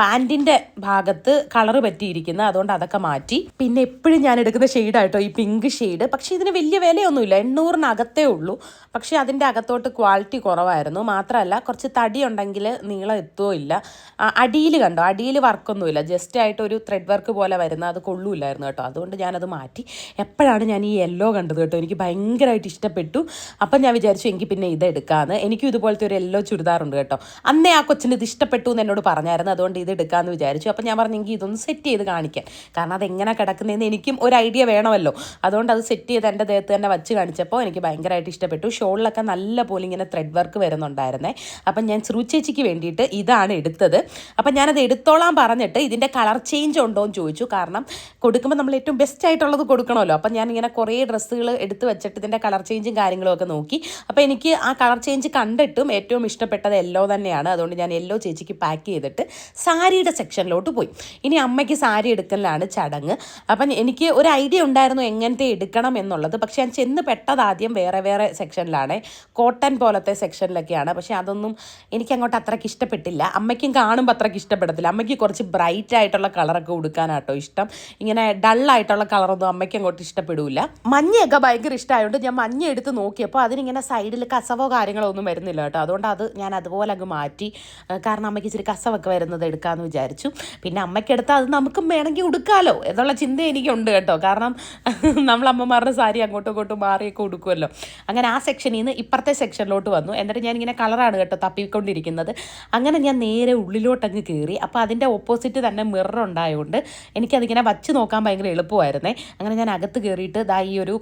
പാന്റിന്റെ ഭാഗത്ത് കളറ് പറ്റിയിരിക്കുന്നത് അതുകൊണ്ട് അതൊക്കെ മാറ്റി. പിന്നെ എപ്പോഴും ഞാൻ എടുക്കുന്ന ഷെയ്ഡായിട്ടോ ഈ പിങ്ക് ഷെയ്ഡ്. പക്ഷേ ഇതിന് വലിയ വിലയൊന്നുമില്ല. എണ്ണൂറിനകത്തേ ഉള്ളൂ. പക്ഷേ അതിന്റെ അകത്തോട്ട് ക്വാളിറ്റി കുറവായിരുന്നു. മാത്രമല്ല കുറച്ച് തടി ഉണ്ടെങ്കിൽ നീളം എത്തുകയോ ഇല്ല. അടിയിൽ കണ്ടോ? അടിയിൽ വർക്കൊന്നുമില്ല. ജസ്റ്റ് ആയിട്ട് ഒരു ത്രെഡ് വർക്ക് പോലെ വരുന്ന അത് കൊള്ളൂല്ലായിരുന്നു കേട്ടോ. അതുകൊണ്ട് ഞാനത് മാറ്റി. എപ്പോഴാണ് ഞാൻ ഈ യെല്ലോ കണ്ടത് കേട്ടോ. എനിക്ക് ഭയങ്കരമായിട്ട് ഇഷ്ടപ്പെട്ടു. അപ്പം ഞാൻ വിചാരിച്ചു എനിക്ക് പിന്നെ ഇത് എടുക്കാമെന്ന് എനിക്കും ഇതുപോലത്തെ ഒരു യെല്ലോ ചുരിദാറുണ്ട് കേട്ടോ. അന്നേ ആ കൊച്ചിന് ഇത് ഇഷ്ടപ്പെട്ടു എന്ന് എന്നോട് പറഞ്ഞായിരുന്നു. അതുകൊണ്ട് ഇത് എടുക്കാമെന്ന് വിചാരിച്ചു. അപ്പം ഞാൻ പറഞ്ഞു എനിക്ക് ഇതൊന്ന് സെറ്റ് ചെയ്ത് കാണിക്കാൻ കാരണം അതെങ്ങനെ കിടക്കുന്നതെന്ന് എനിക്കും ഒരു ഐഡിയ വേണമല്ലോ. അതുകൊണ്ട് അത് സെറ്റ് ചെയ്ത് എന്റെ ദേഹത്ത് തന്നെ വച്ച് കാണിച്ചപ്പോൾ എനിക്ക് ഭയങ്കരമായിട്ട് ഇഷ്ടപ്പെട്ടു. ഷോളിലൊക്കെ നല്ല പോലെ ഇങ്ങനെ ത്രെഡ് വർക്ക് വരുന്നുണ്ടായിരുന്നേ. അപ്പം ഞാൻ ചേച്ചിക്ക് വേണ്ടിയിട്ട് ഇതാണ് എടുത്തത്. അപ്പം ഞാനത് എടുത്തോളാം പറഞ്ഞിട്ട് ഇതിന്റെ കളർ ചേഞ്ച് ഉണ്ടോ എന്ന് ചോദിച്ചു. കാരണം കൊടുക്കുമ്പോൾ നമ്മൾ ഏറ്റവും ബെസ്റ്റ് ആയിട്ടുള്ളത് കൊടുക്കണമല്ലോ. അപ്പം ഞാൻ ഇങ്ങനെ കുറേ ഡ്രസ്സുകൾ എടുത്ത് വെച്ചിട്ട് ഇതിന്റെ കളർ ചേഞ്ചും കാര്യങ്ങളും ഒക്കെ നോക്കി. അപ്പോൾ എനിക്ക് ആ കളർ ചേഞ്ച് കണ്ടിട്ടും ഏറ്റവും ഇഷ്ടപ്പെട്ടത് യെല്ലോ തന്നെയാണ്. അതുകൊണ്ട് ഞാൻ യെല്ലോ ചേച്ചിക്ക് പാക്ക് ചെയ്തിട്ട് സാരിയുടെ സെക്ഷനിലോട്ട് പോയി. ഇനി അമ്മയ്ക്ക് സാരി എടുക്കലാണ് ചടങ്ങ്. അപ്പം എനിക്ക് ഒരു ഐഡിയ ഉണ്ടായിരുന്നു എങ്ങനത്തെ എടുക്കണം എന്നുള്ളത്. പക്ഷേ ഞാൻ ചെന്ന് പെട്ടത് ആദ്യം വേറെ വേറെ സെക്ഷനിലാണ്. കോട്ടൺ പോലത്തെ സെക്ഷനിലൊക്കെയാണ്. പക്ഷേ അതൊന്നും എനിക്ക് അങ്ങോട്ട് അത്രയ്ക്ക് ഇഷ്ടപ്പെട്ടില്ല. അമ്മയ്ക്കും കാണുമ്പോൾ അത്രയ്ക്ക് ഇഷ്ടപ്പെടത്തില്ല. അമ്മയ്ക്ക് കുറച്ച് ബ്രൈറ്റ് ആയിട്ടുള്ള കളറൊക്കെ കൊടുക്കാനാട്ടോ ഇഷ്ടം. ഇങ്ങനെ ഡൾ ഡള്ളായിട്ടുള്ള കളറൊന്നും അമ്മയ്ക്ക് അങ്ങോട്ട് ഇഷ്ടപ്പെടില്ല മഞ്ഞയൊക്കെ ഭയങ്കര ഇഷ്ടമായതുകൊണ്ട് ഞാൻ മഞ്ഞ എടുത്ത് നോക്കിയപ്പോൾ അതിനിങ്ങനെ സൈഡിൽ കസവോ കാര്യങ്ങളോ ഒന്നും വരുന്നില്ല കേട്ടോ. അതുകൊണ്ട് അത് ഞാൻ അതുപോലെ അങ്ങ് മാറ്റി. കാരണം അമ്മയ്ക്ക് ഇച്ചിരി കസവൊക്കെ വരുന്നത് എടുക്കാമെന്ന് വിചാരിച്ചു. പിന്നെ അമ്മയ്ക്കെടുത്ത് അത് നമുക്കും വേണമെങ്കിൽ ഉടുക്കാമല്ലോ എന്നുള്ള ചിന്ത എനിക്കുണ്ട് കേട്ടോ. കാരണം നമ്മൾ അമ്മമാരുടെ സാരി അങ്ങോട്ടും ഇങ്ങോട്ടും മാറിയൊക്കെ ഉടുക്കുമല്ലോ. അങ്ങനെ ആ സെക്ഷനിൽ നിന്ന് ഇപ്പുറത്തെ സെക്ഷനിലോട്ട് വന്നു. എന്നിട്ട് ഞാൻ ഇങ്ങനെ കളറാണ് കേട്ടോ തപ്പിക്കൊണ്ടിരിക്കുന്നത്. അങ്ങനെ ഞാൻ നേരെ ഉള്ളിലോട്ടങ്ങ് കയറി അപ്പോൾ അതിന്റെ ഓപ്പോസിറ്റ് തന്നെ മിറർ ഉണ്ടായതുകൊണ്ട് എനിക്കതിങ്ങനെ വച്ച് നോക്കാൻ ഭയങ്കര എളുപ്പമായിരുന്നേ. അങ്ങനെ ഞാൻ അകത്ത് കയറിയിട്ട് ദാ ഈ ഒരു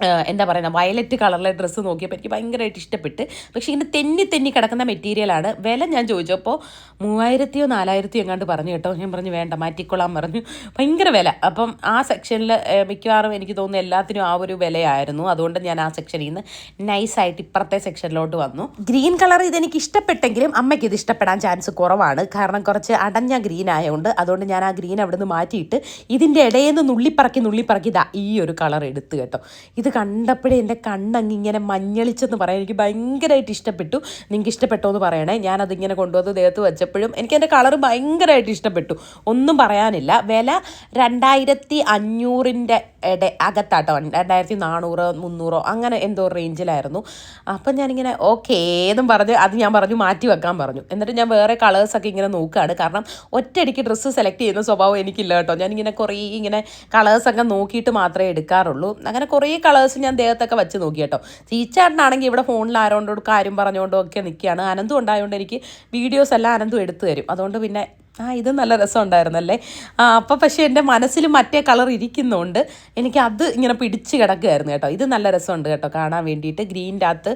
എന്താ പറയുക വയലറ്റ് കളറിലെ ഡ്രസ്സ് നോക്കിയപ്പോൾ എനിക്ക് ഭയങ്കരമായിട്ട് ഇഷ്ടപ്പെട്ട്. പക്ഷേ ഇങ്ങനെ തെന്നി തെന്നി കിടക്കുന്ന മെറ്റീരിയലാണ് വില ഞാൻ ചോദിച്ചപ്പോൾ മൂവായിരത്തിയോ നാലായിരത്തിയോ എങ്ങാണ്ട് പറഞ്ഞു കേട്ടോ. ഞാൻ പറഞ്ഞു വേണ്ട മാറ്റിക്കൊള്ളാൻ പറഞ്ഞു. ഭയങ്കര വില. അപ്പം ആ സെക്ഷനിൽ മിക്കവാറും എനിക്ക് തോന്നുന്നു എല്ലാത്തിനും ആ ഒരു വിലയായിരുന്നു. അതുകൊണ്ട് ഞാൻ ആ സെക്ഷനിൽ നിന്ന് നൈസായിട്ട് ഇപ്പുറത്തെ സെക്ഷനിലോട്ട് വന്നു. ഗ്രീൻ കളർ ഇതെനിക്ക് ഇഷ്ടപ്പെട്ടെങ്കിലും അമ്മയ്ക്ക് ഇത് ഇഷ്ടപ്പെടാൻ ചാൻസ് കുറവാണ്. കാരണം കുറച്ച് അടഞ്ഞ ഗ്രീൻ ആയതുകൊണ്ട് അതുകൊണ്ട് ഞാൻ ആ ഗ്രീൻ അവിടെ നിന്ന് മാറ്റിയിട്ട് ഇതിന്റെ ഇടയിൽ നിന്ന് നുള്ളിപ്പറക്കി നുള്ളിപ്പറക്കി ഇതാ ഈ ഒരു കളർ എടുത്ത് കേട്ടോ. ഇത് കണ്ടപ്പോഴേ എന്റെ കണ്ണങ്ങ് ഇങ്ങനെ മഞ്ഞളിച്ചെന്ന് പറയാം. എനിക്ക് ഭയങ്കരമായിട്ട് ഇഷ്ടപ്പെട്ടു. നിങ്ങൾക്ക് ഇഷ്ടപ്പെട്ടോ എന്ന് പറയണേ. ഞാനതിങ്ങനെ കൊണ്ടുവന്ന് ദേഹത്ത് വെച്ചപ്പോഴും എനിക്ക് എന്റെ കളർ ഭയങ്കരമായിട്ട് ഇഷ്ടപ്പെട്ടു. ഒന്നും പറയാനില്ല. വില രണ്ടായിരത്തി അഞ്ഞൂറിന്റെ ഇട അകത്താട്ടോ. രണ്ടായിരത്തി നാനൂറ് മുന്നൂറോ അങ്ങനെ എന്തോ റേഞ്ചിലായിരുന്നു. അപ്പം ഞാനിങ്ങനെ ഓക്കേ എന്നും പറഞ്ഞ് അത് ഞാൻ പറഞ്ഞു മാറ്റി വെക്കാൻ പറഞ്ഞു. എന്നിട്ട് ഞാൻ വേറെ കളേഴ്സൊക്കെ ഇങ്ങനെ നോക്കുകയാണ്. കാരണം ഒറ്റയടിക്ക് ഡ്രസ്സ് സെലക്ട് ചെയ്യുന്ന സ്വഭാവം എനിക്കില്ല കേട്ടോ. ഞാനിങ്ങനെ കുറേ ഇങ്ങനെ കളേഴ്സൊക്കെ നോക്കിയിട്ട് മാത്രമേ എടുക്കാറുള്ളൂ. അങ്ങനെ കുറേ കളേഴ്സ് ഞാൻ ദേഹത്തൊക്കെ വെച്ച് നോക്കി കേട്ടോ. ചീച്ചാട്ടനാണെങ്കിൽ ഇവിടെ ഫോണിൽ ആരോണ്ടോട് കാര്യം പറഞ്ഞുകൊണ്ടും ഒക്കെ നിൽക്കുകയാണ് അനന്തും ഉണ്ടായതുകൊണ്ട് എനിക്ക് വീഡിയോസ് എല്ലാം അനന്തും എടുത്തു തരും. അതുകൊണ്ട് പിന്നെ ആ ഇത് നല്ല രസമുണ്ടായിരുന്നല്ലേ? ആ അപ്പം പക്ഷേ എന്റെ മനസ്സിൽ മറ്റേ കളർ ഇരിക്കുന്നതുകൊണ്ട് എനിക്ക് അത് ഇങ്ങനെ പിടിച്ച് കിടക്കുകയായിരുന്നു കേട്ടോ. ഇത് നല്ല രസമുണ്ട് കേട്ടോ കാണാൻ വേണ്ടിയിട്ട്. ഗ്രീന്റെ അകത്ത്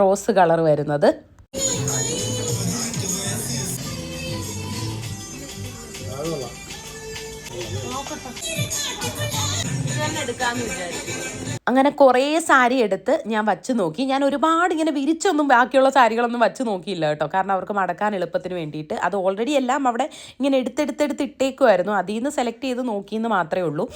റോസ് കളർ വരുന്നത്. തന്നെ എടുക്കാന്ന് വിചാരിച്ചു അങ്ങനെ കുറേ സാരി എടുത്ത് ഞാൻ വച്ച് നോക്കി. ഞാൻ ഒരുപാട് ഇങ്ങനെ വിരിച്ചൊന്നും ബാക്കിയുള്ള സാരികളൊന്നും വച്ച് നോക്കിയില്ല കേട്ടോ. കാരണം അവർക്ക് മടക്കാൻ എളുപ്പത്തിന് വേണ്ടിയിട്ട്. അത് ഓൾറെഡി എല്ലാം അവിടെ ഇങ്ങനെ എടുത്തെടുത്തെടുത്ത് ഇട്ടേക്കുമായിരുന്നു അതിൽ നിന്ന് സെലക്ട് ചെയ്ത് നോക്കിയെന്ന് മാത്രമേ ഉള്ളൂ.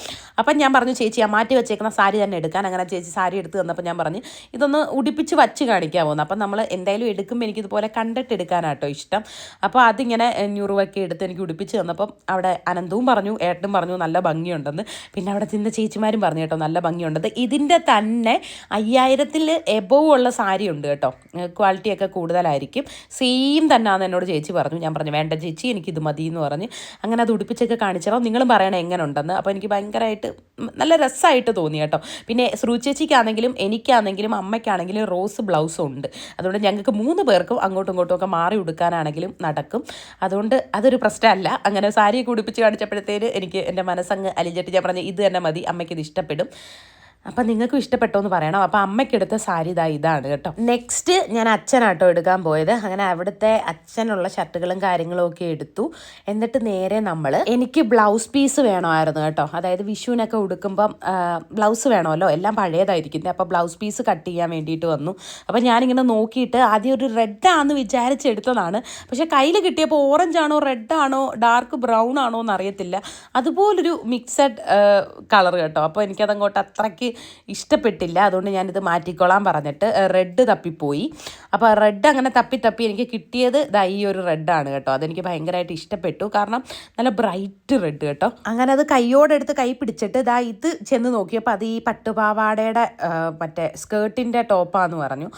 അപ്പം ഞാൻ പറഞ്ഞു ചേച്ചി ആ മാറ്റി വെച്ചേക്കുന്ന സാരി തന്നെ എടുക്കാൻ. അങ്ങനെ ചേച്ചി സാരി എടുത്ത് തന്നപ്പോൾ ഞാൻ പറഞ്ഞു ഇതൊന്ന് ഉടിപ്പിച്ച് വച്ച് കാണിക്കാൻ പോകുന്നു അപ്പം നമ്മൾ എന്തായാലും എടുക്കുമ്പോൾ എനിക്കിതുപോലെ കണ്ടിട്ട് എടുക്കാനാട്ടോ ഇഷ്ടം. അപ്പോൾ അതിങ്ങനെ ഞുറുവൊക്കെ എടുത്ത് എനിക്ക് ഉടിപ്പിച്ച് തന്നപ്പം അവിടെ അനന്തവും പറഞ്ഞു ഏട്ടനും പറഞ്ഞു നല്ല ഭംഗിയുണ്ടെന്ന്. പിന്നെ അവിടെ ചിന്ന ചേച്ചിമാരും പറഞ്ഞു കേട്ടോ നല്ല ഭംഗിയുണ്ടെന്ന്. ഇതിന്റെ തന്നെ അയ്യായിരത്തിൽ എബോവ് ഉള്ള സാരി ഉണ്ട് കേട്ടോ. ക്വാളിറ്റി ഒക്കെ കൂടുതലായിരിക്കും. സെയിം തന്നെയാണെന്ന് എന്നോട് ചേച്ചി പറഞ്ഞു. ഞാൻ പറഞ്ഞു വേണ്ട ചേച്ചി എനിക്കിത് മതി എന്ന് പറഞ്ഞ് അങ്ങനെ അത് ഉടുപ്പിച്ചൊക്കെ കാണിച്ചപ്പോൾ നിങ്ങളും പറയണേ എങ്ങനെ ഉണ്ടെന്ന് അപ്പോൾ എനിക്ക് ഭയങ്കരമായിട്ട് നല്ല രസമായിട്ട് തോന്നി കേട്ടോ. പിന്നെ ശ്രുചേച്ചിക്കാണെങ്കിലും എനിക്കാണെങ്കിലും അമ്മയ്ക്കാണെങ്കിലും റോസ് ബ്ലൗസും ഉണ്ട്. അതുകൊണ്ട് ഞങ്ങൾക്ക് മൂന്ന് പേർക്കും അങ്ങോട്ടും ഇങ്ങോട്ടും ഒക്കെ മാറി ഉടുക്കാനാണെങ്കിലും നടക്കും. അതുകൊണ്ട് അതൊരു പ്രശ്നമല്ല. അങ്ങനെ സാരിയൊക്കെ ഉടുപ്പിച്ച് കാണിച്ചപ്പോഴത്തേന് എനിക്ക് എന്റെ മനസ്സങ്ങ് അലിഞ്ഞിട്ട് ഞാൻ പറഞ്ഞു ഇത് തന്നെ മതി അമ്മയ്ക്ക് ഇത് ഇഷ്ടപ്പെടും. അപ്പം നിങ്ങൾക്കും ഇഷ്ടപ്പെട്ടോ എന്ന് പറയണം. അപ്പം അമ്മയ്ക്കെടുത്ത സാരി ഇതാ ഇതാണ് കേട്ടോ. നെക്സ്റ്റ് ഞാൻ അച്ഛനാട്ടോ എടുക്കാൻ പോയത്. അങ്ങനെ അവിടുത്തെ അച്ഛനുള്ള ഷർട്ടുകളും കാര്യങ്ങളും ഒക്കെ എടുത്തു. എന്നിട്ട് നേരെ നമ്മൾ എനിക്ക് ബ്ലൗസ് പീസ് വേണമായിരുന്നു കേട്ടോ. അതായത് വിഷുവിനൊക്കെ ഉടുക്കുമ്പം ബ്ലൗസ് വേണമല്ലോ? എല്ലാം പഴയതായിരിക്കുന്നത് അപ്പോൾ ബ്ലൗസ് പീസ് കട്ട് ചെയ്യാൻ വേണ്ടിയിട്ട് വന്നു. അപ്പോൾ ഞാനിങ്ങനെ നോക്കിയിട്ട് ആദ്യം ഒരു റെഡാന്ന് വിചാരിച്ചെടുത്തതാണ് പക്ഷേ കയ്യിൽ കിട്ടിയപ്പോൾ ഓറഞ്ച് ആണോ റെഡ് ആണോ ഡാർക്ക് ബ്രൗൺ ആണോ എന്ന് അറിയത്തില്ല അതുപോലൊരു മിക്സഡ് കളർ കേട്ടോ. അപ്പോൾ എനിക്കതങ്ങോട്ട് അത്രയ്ക്ക് ഇഷ്ടപ്പെട്ടില്ല. അതുകൊണ്ട് ഞാനിത് മാറ്റിക്കോളാൻ പറഞ്ഞിട്ട് റെഡ് തപ്പിപ്പോയി. അപ്പോൾ റെഡ് അങ്ങനെ തപ്പി തപ്പി എനിക്ക് കിട്ടിയത് ദാ ഈ ഒരു റെഡാണ് കേട്ടോ. അതെനിക്ക് ഭയങ്കരമായിട്ട് ഇഷ്ടപ്പെട്ടു. കാരണം നല്ല ബ്രൈറ്റ് റെഡ് കേട്ടോ. അങ്ങനെ അത് കൈയോടെടുത്ത് കൈ പിടിച്ചിട്ട് ദാ ഇത് ചെന്ന് നോക്കിയപ്പോൾ അത് ഈ പട്ടുപാവാടയുടെ മറ്റേ സ്കേർട്ടിന്റെ ടോപ്പാന്ന് പറഞ്ഞു.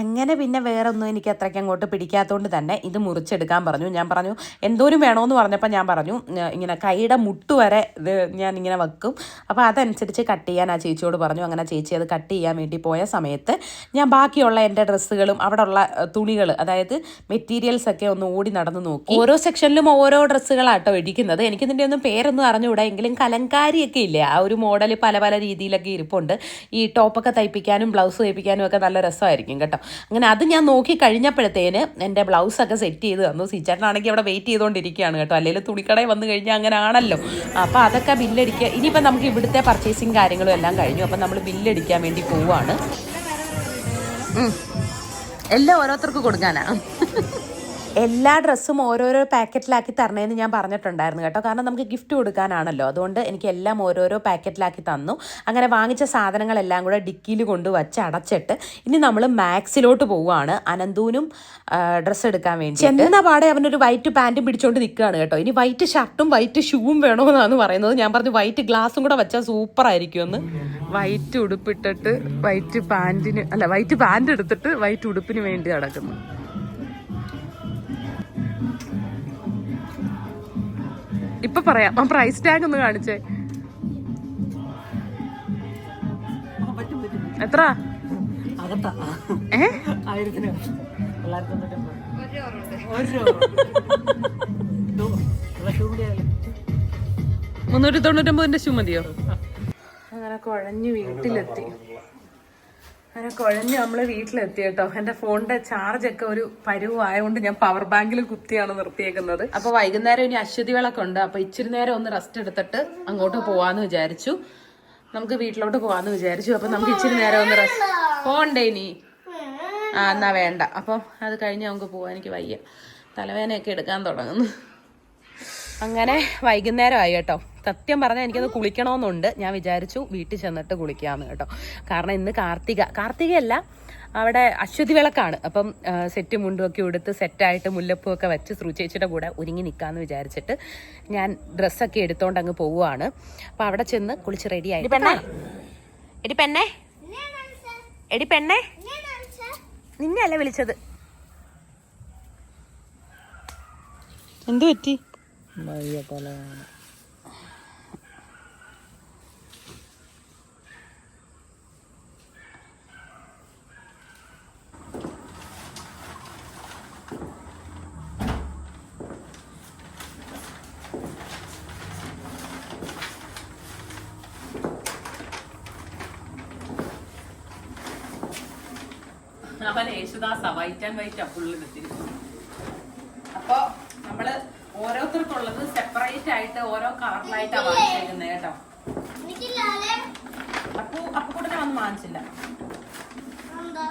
അങ്ങനെ പിന്നെ വേറെ ഒന്നും എനിക്ക് അത്രയ്ക്ക് അങ്ങോട്ട് പിടിക്കാത്തതുകൊണ്ട് തന്നെ ഇത് മുറിച്ചെടുക്കാൻ പറഞ്ഞു. ഞാൻ പറഞ്ഞു എന്തോരും വേണമെന്ന് പറഞ്ഞപ്പോൾ ഞാൻ പറഞ്ഞു ഇങ്ങനെ കൈയുടെ മുട്ട് വരെ ഇത് ഞാൻ ഇങ്ങനെ വെക്കും. അപ്പോൾ അതനുസരിച്ച് കട്ട് ചെയ്യാൻ ആ ചേച്ചിയോട് പറഞ്ഞു. അങ്ങനെ ചേച്ചി അത് കട്ട് ചെയ്യാൻ വേണ്ടി പോയ സമയത്ത് ഞാൻ ബാക്കിയുള്ള എന്റെ ഡ്രസ്സുകളും അവിടെ ഉള്ള തുണികൾ അതായത് മെറ്റീരിയൽസ് ഒക്കെ ഒന്ന് ഓടി നടന്ന് നോക്കി. ഓരോ സെക്ഷനിലും ഓരോ ഡ്രസ്സുകളാട്ടോ ഇടിക്കുന്നത് എനിക്ക് ഇതിന്റെ ഒന്നും പേരൊന്നും അറിഞ്ഞുകൂടാ എങ്കിലും കലങ്കാരിയൊക്കെ ഇല്ലേ? ആ ഒരു മോഡൽ പല പല രീതിയിലൊക്കെ ഇരിപ്പുണ്ട്. ഈ ടോപ്പൊക്കെ തയ്പ്പിക്കാനും ബ്ലൗസ് തയ്പ്പിക്കാനും ഒക്കെ നല്ല രസമായിരിക്കും കേട്ടോ. അങ്ങനെ അത് ഞാൻ നോക്കി കഴിഞ്ഞപ്പോഴത്തേന് എന്റെ ബ്ലൗസൊക്കെ സെറ്റ് ചെയ്ത് തന്നു. സിച്ചേട്ടനാണെങ്കിൽ അവിടെ വെയിറ്റ് ചെയ്തുകൊണ്ടിരിക്കുകയാണ് കേട്ടോ. അല്ലെങ്കിൽ തുണിക്കടയിൽ വന്നു കഴിഞ്ഞാൽ അങ്ങനെ ആണല്ലോ അപ്പോൾ അതൊക്കെ ബില്ലടിക്കുക ഇനിയിപ്പോൾ നമുക്ക് ഇവിടുത്തെ പർച്ചേസിങ് കാര്യങ്ങളും എല്ലാം കഴിഞ്ഞു. അപ്പം നമ്മൾ ബില്ലടിക്കാൻ വേണ്ടി പോവാണ്. എല്ലാം ഓരോരുത്തർക്ക് കൊടുക്കാനാ? എല്ലാ ഡ്രസ്സും ഓരോരോ പാക്കറ്റിലാക്കി തരണേന്ന് ഞാൻ പറഞ്ഞിട്ടുണ്ടായിരുന്നു കേട്ടോ. കാരണം നമുക്ക് ഗിഫ്റ്റ് കൊടുക്കാനാണല്ലോ. അതുകൊണ്ട് എനിക്ക് എല്ലാം ഓരോരോ പാക്കറ്റിലാക്കി തന്നു. അങ്ങനെ വാങ്ങിച്ച സാധനങ്ങളെല്ലാം കൂടെ ഡിക്കിയിൽ കൊണ്ട് വച്ച് അടച്ചിട്ട് ഇനി നമ്മൾ മാക്സിലോട്ട് പോവുകയാണ്. അനന്തൂനും ഡ്രസ്സ് എടുക്കാൻ വേണ്ടി ചെന്ന പാടെ അവനൊരു വൈറ്റ് പാന്റും പിടിച്ചോണ്ട് നിൽക്കുകയാണ് കേട്ടോ. ഇനി വൈറ്റ് ഷർട്ടും വൈറ്റ് ഷൂവും വേണമെന്നാണ് പറയുന്നത്. ഞാൻ പറഞ്ഞു വൈറ്റ് ഗ്ലാസും കൂടെ വെച്ചാൽ സൂപ്പർ ആയിരിക്കുമെന്ന്. വൈറ്റ് ഉടുപ്പിട്ടിട്ട് വൈറ്റ് പാന്റിന് അല്ല വൈറ്റ് പാന്റ് എടുത്തിട്ട് വൈറ്റ് ഉടുപ്പിന് വേണ്ടി നടക്കുന്നു. ഇപ്പൊ പറയാം. ആ പ്രൈസ് ടാഗ് ഒന്ന് കാണിച്ചേ. എത്ര? ഏ? മുന്നൂറ്റി തൊണ്ണൂറ്റൊമ്പതിന്റെ ഷൂ മതിയോ? അങ്ങനെ കുഴഞ്ഞ് വീട്ടിലെത്തി. അങ്ങനെ കുഴഞ്ഞ് നമ്മൾ വീട്ടിലെത്തി കേട്ടോ. എന്റെ ഫോണിന്റെ ചാർജ് ഒക്കെ ഒരു പരുവായതുകൊണ്ട് ഞാൻ പവർ ബാങ്കിൽ കുത്തിയാണ് നിർത്തിയേക്കുന്നത്. അപ്പൊ വൈകുന്നേരം ഇനി അശ്വതി വിളക്കുണ്ട് അപ്പൊ ഇച്ചിരി നേരം ഒന്ന് റെസ്റ്റ് എടുത്തിട്ട് അങ്ങോട്ട് പോവാന്ന് വിചാരിച്ചു. നമുക്ക് വീട്ടിലോട്ട് പോവാന്ന് വിചാരിച്ചു. അപ്പൊ നമുക്ക് ഇച്ചിരി നേരം ഒന്ന് റെസ്റ്റ് പോണ്ടേ ഇനി? ആ എന്നാ വേണ്ട. അപ്പം അത് കഴിഞ്ഞ് നമുക്ക് പോവാൻ എനിക്ക് വയ്യ. തലവേദനയൊക്കെ എടുക്കാൻ തുടങ്ങുന്നു. അങ്ങനെ വൈകുന്നേരമായി കേട്ടോ. സത്യം പറഞ്ഞാൽ എനിക്കത് കുളിക്കണമെന്നുണ്ട് ഞാൻ വിചാരിച്ചു വീട്ടിൽ ചെന്നിട്ട് കുളിക്കാമെന്ന് കേട്ടോ. കാരണം ഇന്ന് കാർത്തിക. കാർത്തികയല്ല അവിടെ അശ്വതി വിളക്കാണ്. അപ്പം സെറ്റ് മുണ്ടും ഒക്കെ ഉടുത്ത് സെറ്റായിട്ട് മുല്ലപ്പൂവൊക്കെ വെച്ച് ശ്രുചേച്ചിയുടെ കൂടെ ഒരുങ്ങി നിൽക്കാമെന്ന് വിചാരിച്ചിട്ട് ഞാൻ ഡ്രസ്സൊക്കെ എടുത്തോണ്ട് അങ്ങ് പോവുകയാണ് അപ്പം അവിടെ ചെന്ന് കുളിച്ച് റെഡി ആയി. പെണ്ണേ. എടി പെണ്ണേ. എടി പെണ്ണേ. നിന്നെയല്ല വിളിച്ചത്? എന്തു പറ്റി? അവൻ യേശുദാസാ വൈറ്റ് ആൻഡ് വൈറ്റ് നമ്മൾ ഓരോരുത്തർക്കുള്ളത് സെപ്പറേറ്റ് ആയിട്ട് ഓരോ കളറിലായിട്ടാ വാങ്ങിച്ചേക്കുന്നത് കേട്ടോ. അപ്പു അപ്പു കൂട്ടത്തിൽ വന്ന് വാങ്ങിച്ചില്ല. എന്താ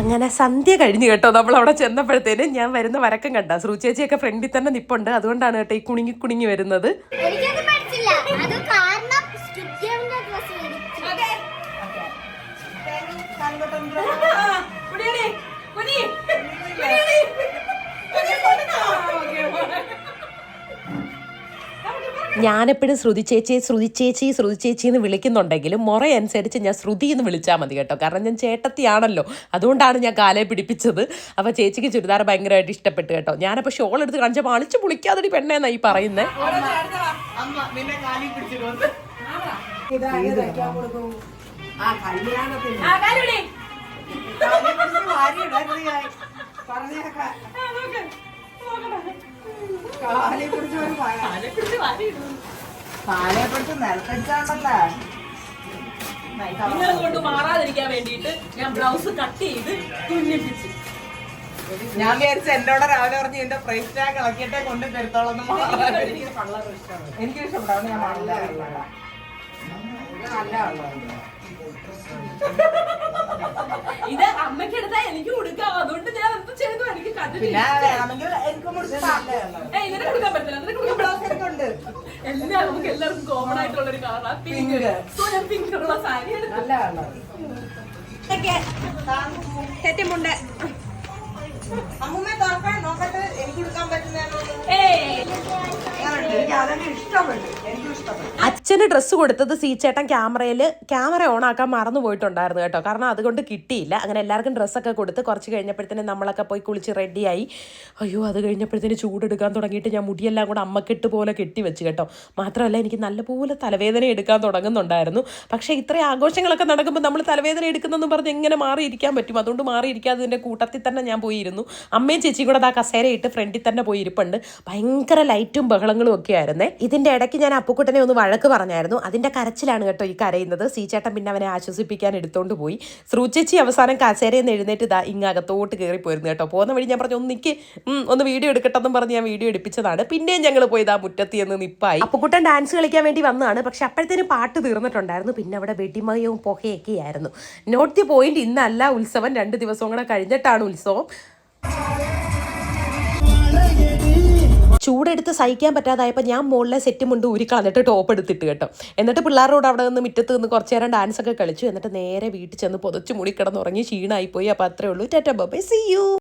അങ്ങനെ സന്ധ്യ കഴിഞ്ഞു കേട്ടോ. നമ്മൾ അവിടെ ചെന്നപ്പോഴത്തേന് ഞാൻ വരുന്ന വരക്കം കണ്ട. ശ്രുചേച്ചിയൊക്കെ ഫ്രണ്ടിൽ തന്നെ നിപ്പുണ്ട്. അതുകൊണ്ടാണ് കേട്ടോ ഈ കുണുങ്ങി കുണുങ്ങി വരുന്നത്. ഞാനെപ്പോഴും ശ്രുതി ചേച്ചി ശ്രുതി ചേച്ചി ശ്രുതി ചേച്ചി എന്ന് വിളിക്കുന്നുണ്ടെങ്കിലും മുറ അനുസരിച്ച് ഞാൻ ശ്രുതി എന്ന് വിളിച്ചാൽ മതി കേട്ടോ. കാരണം ഞാൻ ചേട്ടത്തിയാണല്ലോ. അതുകൊണ്ടാണ് ഞാൻ കാലയെ പിടിപ്പിച്ചത്. അപ്പോൾ ചേച്ചിക്ക് ചുരിദാർ ഭയങ്കരമായിട്ട് ഇഷ്ടപ്പെട്ടു കേട്ടോ. ഞാനപ്പോൾ ഷോൾ എടുത്ത് കാണിച്ചപ്പോൾ അളിച്ച് പൊളിക്കാതെ പെണ്ണേന്നാ ഈ പറയുന്നത് കാലി കാൽ. പറഞ്ഞേക്കാം. കാലെ പിടിച്ച് ഒരു മഴ. കാലെ പിടിച്ച് വാരി ഇടുന്നു. കാലയെ പിടിച്ച് നിലത്തടിച്ചാണ്ടല്ലോ നിങ്ങളെ കൊണ്ട് മാറാതിരിക്കാൻ വേണ്ടിയിട്ട് ഞാൻ ബ്ലൗസ് കട്ട് ചെയ്ത് തുന്നിപ്പിച്ചു ഞാൻ വിചാരിച്ചു എന്നോട് രാവിലെ പറഞ്ഞു എന്റെ പ്രൈസ് ടാഗ് ഇളക്കിയിട്ടേ കൊണ്ട് തരുത്തോളം എനിക്ക് കളർ ഇഷ്ടമാണ് എനിക്ക് ഇഷ്ടപ്പെടാണ് ഞാൻ നല്ല. നല്ല. ഇത് അമ്മയ്ക്ക് എടുത്താ എനിക്ക് കൊടുക്കാം. അതുകൊണ്ട് ഞാൻ എന്ത് ചെയ്തു എനിക്ക് ഏയ് ഇതിനെ കൊടുക്കാൻ പറ്റില്ല. ഇതിനെ കൊടുക്കാൻ പറ്റില്ല. എല്ലാം നമുക്ക് എല്ലാവർക്കും കോമൺ ആയിട്ടുള്ള ഒരു കളറാണ് പിങ്ക്. സോ ഞാൻ പിങ്ക് ഉള്ള സാരി എടുത്തുണ്ട് അമ്മൂമ്മ തുറക്കാൻ നോക്കട്ടെ. എനിക്ക് കൊടുക്കാൻ പറ്റുന്ന ഏയ്. എനിക്ക് അതൊക്കെ ഇഷ്ടപ്പെട്ടു. എനിക്കും ഇഷ്ടപ്പെട്ടു. അച്ഛന് ഡ്രസ്സ് കൊടുത്തത് സീച്ചേട്ടൻ ക്യാമറയിൽ ക്യാമറ ഓൺ ആക്കാൻ മറന്നു പോയിട്ടുണ്ടായിരുന്നു കേട്ടോ. കാരണം അതുകൊണ്ട് കിട്ടിയില്ല. അങ്ങനെ എല്ലാവർക്കും ഡ്രസ്സൊക്കെ കൊടുത്ത് കുറച്ച് കഴിഞ്ഞപ്പോഴത്തേനും നമ്മളൊക്കെ പോയി കുളിച്ച് റെഡിയായി. അയ്യോ അത് കഴിഞ്ഞപ്പോഴത്തേന് ചൂടെടുക്കാൻ തുടങ്ങിയിട്ട് ഞാൻ മുടിയെല്ലാം കൂടെ അമ്മക്കെട്ട് പോലെ കെട്ടി വെച്ച് കേട്ടോ. മാത്രമല്ല എനിക്ക് നല്ലപോലെ തലവേദന എടുക്കാൻ തുടങ്ങുന്നുണ്ടായിരുന്നു. പക്ഷേ ഇത്രയും ആഘോഷങ്ങളൊക്കെ നടക്കുമ്പോൾ നമ്മൾ തലവേദന എടുക്കുന്നെന്ന് പറഞ്ഞ് എങ്ങനെ മാറിയിരിക്കാൻ പറ്റും? അതുകൊണ്ട് മാറിയിരിക്കാതിന്റെ കൂട്ടത്തിൽ തന്നെ ഞാൻ പോയിരുന്നു. അമ്മയും ചേച്ചിയും കൂടെ ആ കസേരയിട്ട് ഫ്രണ്ടിൽ തന്നെ പോയി ഇരിപ്പുണ്ട്. ഭയങ്കര ലൈറ്റും ബഹളങ്ങളും ഒക്കെ ആയിരുന്നേ. ഇതിന്റെ ഇടയ്ക്ക് ഞാൻ അപ്പുക്കുട്ടനെ ഒന്ന് വഴക്ക് പറഞ്ഞായിരുന്നു. അതിന്റെ കരച്ചിലാണ് കേട്ടോ ഈ കരയുന്നത്. സീച്ചേട്ടൻ പിന്നെ അവനെ ആശ്വസിപ്പിക്കാൻ എടുത്തോണ്ട് പോയി. ശ്രൂചേച്ചി അവസാനം കസേരയിൽ നിന്ന് എഴുന്നേറ്റ് ഇതാ ഇങ്ങകത്തോട്ട് കയറി പോയിരുന്നു കേട്ടോ. പോകുന്ന വഴി ഞാൻ പറഞ്ഞു ഒന്ന് ഒന്ന് വീഡിയോ എടുക്കട്ടെന്നും പറഞ്ഞ് ഞാൻ വീഡിയോ എടുപ്പിച്ചതാണ്. പിന്നെയും ഞങ്ങൾ പോയി ഇതാ മുറ്റത്തി എന്ന് നിപ്പായി. അപ്പുക്കുട്ടൻ ഡാൻസ് കളിക്കാൻ വേണ്ടി വന്നതാണ്. പക്ഷെ അപ്പോഴത്തേനും പാട്ട് തീർന്നിട്ടുണ്ടായിരുന്നു. പിന്നെ അവിടെ വെടിമയവും പുകയൊക്കെ ആയിരുന്നു നോട്ട് ദി പോയിന്റ് ഇന്നല്ല ഉത്സവം. രണ്ട് ദിവസവും കൂടെ കഴിഞ്ഞിട്ടാണ് ഉത്സവം. ചൂടെടുത്ത് സഹിക്കാൻ പറ്റാതായപ്പോൾ ഞാൻ മുകളിലെ സെറ്റ് മുണ്ട് ഊരിക്കളഞ്ഞിട്ട് ടോപ്പ് എടുത്തിട്ട് കേട്ടോ. എന്നിട്ട് പിള്ളേരോട് അവിടെ നിന്ന് മുറ്റത്ത് നിന്ന് കുറച്ച് നേരം ഡാൻസ് ഒക്കെ കളിച്ചു. എന്നിട്ട് നേരെ വീട്ടിൽ ചെന്ന് പുതച്ച് മുടി കിടന്നുറങ്ങി ക്ഷീണമായി പോയി അപ്പോൾ അത്രേ ഉള്ളൂ. Tata by C U